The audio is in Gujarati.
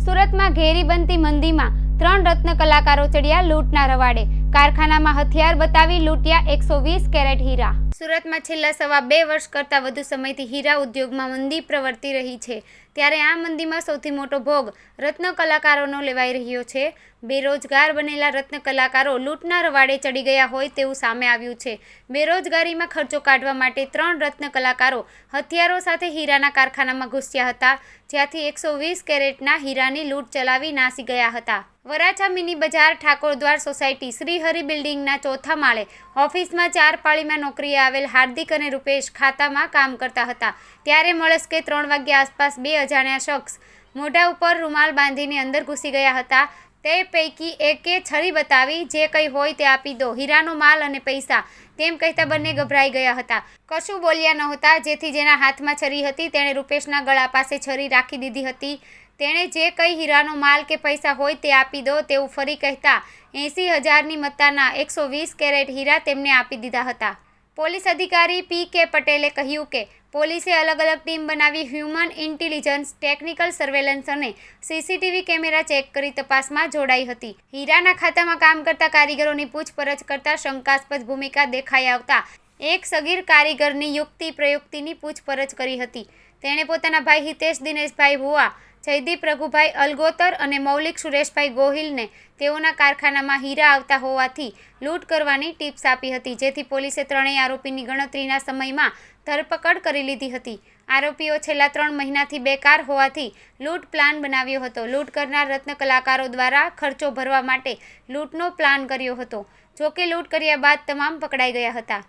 સુરતમાં ઘેરી બનતી મંદીમાં ત્રણ રત્ન કલાકારો ચડ્યા લૂંટના રવાડે. કારખાનામાં હથિયાર બતાવી લૂંટ્યા એકસો વીસ કેરેટ હીરા. સુરતમાં છેલ્લા સવા બે વર્ષ કરતાં વધુ સમયથી હીરા ઉદ્યોગમાં મંદી પ્રવર્તી રહી છે. ત્યારે આ મંદીમાં સૌથી મોટો ભોગ રત્ન કલાકારોનો લેવાઈ રહ્યો છે. બેરોજગાર બનેલા રત્ન કલાકારો લૂંટના રવાડે ચડી ગયા હોય તેવું સામે આવ્યું છે. બેરોજગારીમાં ખર્ચો કાઢવા માટે ત્રણ રત્ન કલાકારો હથિયારો સાથે હીરાના કારખાનામાં ઘૂસ્યા હતા, જ્યાંથી એકસો વીસ કેરેટના હીરાની લૂંટ ચલાવી નાસી ગયા હતા. વરાછા મિની બજાર, ઠાકોરદ્વાર સોસાયટી, શ્રીહરિ બિલ્ડિંગના ચોથા માળે ઓફિસમાં ચાર પાળીમાં નોકરીએ આવેલ હાર્દિક અને રૂપેશ ખાતામાં કામ કરતા હતા. ત્યારે મળસ્કે ત્રણ વાગ્યા આસપાસ બે અજાણ્યા શખ્સ મોઢા ઉપર રૂમાલ બાંધીને અંદર ઘૂસી ગયા હતા. તે પૈકી એકે છરી બતાવી, જે કંઈ હોય તે આપી દો. હીરાનો માલ અને પૈસા, તેમ કહેતા બંને ગભરાઈ ગયા હતા. કશું બોલ્યા નહોતા, જેથી જેના હાથમાં છરી હતી, તેણે રૂપેશના ગળા પાસે છરી રાખી દીધી હતી. તેણે જે કંઈ હીરાનો માલ કે પૈસા હોય તે આપી દો તેવું ફરી કહેતા એંસી હજારની મત્તાના એકસો વીસ કેરેટ હીરા તેમને આપી દીધા હતા. પોલીસ અધિકારી પી કે પટેલે કહ્યું કે પોલીસે અલગ અલગ ટીમ બનાવી હ્યુમન ઇન્ટેલિજન્સ ટેકનિકલ સર્વેલન્સ અને સીસીટીવી કેમેરા ચેક કરી તપાસમાં જોડાઈ હતી. હીરાના ખાતામાં કામ કરતા કારીગરોની પૂછપરછ કરતા શંકાસ્પદ ભૂમિકા દેખાઈ આવતા એક સગીર કારીગરની યુક્તિ પ્રયુક્તિની પૂછપરછ કરી હતી. તેણે પોતાના ભાઈ હિતેશ દિનેશભાઈ ભુવા, જયદીપ રઘુભાઈ અલગોતર અને મૌલિક સુરેશભાઈ ગોહિલને તેઓના કારખાનામાં હીરા આવતા હોવાથી લૂંટ કરવાની ટિપ્સ આપી હતી, જેથી પોલીસે ત્રણેય આરોપીની ગણતરીના સમયમાં ધરપકડ કરી લીધી હતી. આરોપીઓ છેલ્લા ત્રણ મહિનાથી બેકાર હોવાથી લૂંટ પ્લાન બનાવ્યો હતો. લૂંટ કરનાર રત્ન કલાકારો દ્વારા ખર્ચો ભરવા માટે લૂંટનો પ્લાન કર્યો હતો, જોકે લૂંટ કર્યા બાદ તમામ પકડાઈ ગયા હતા.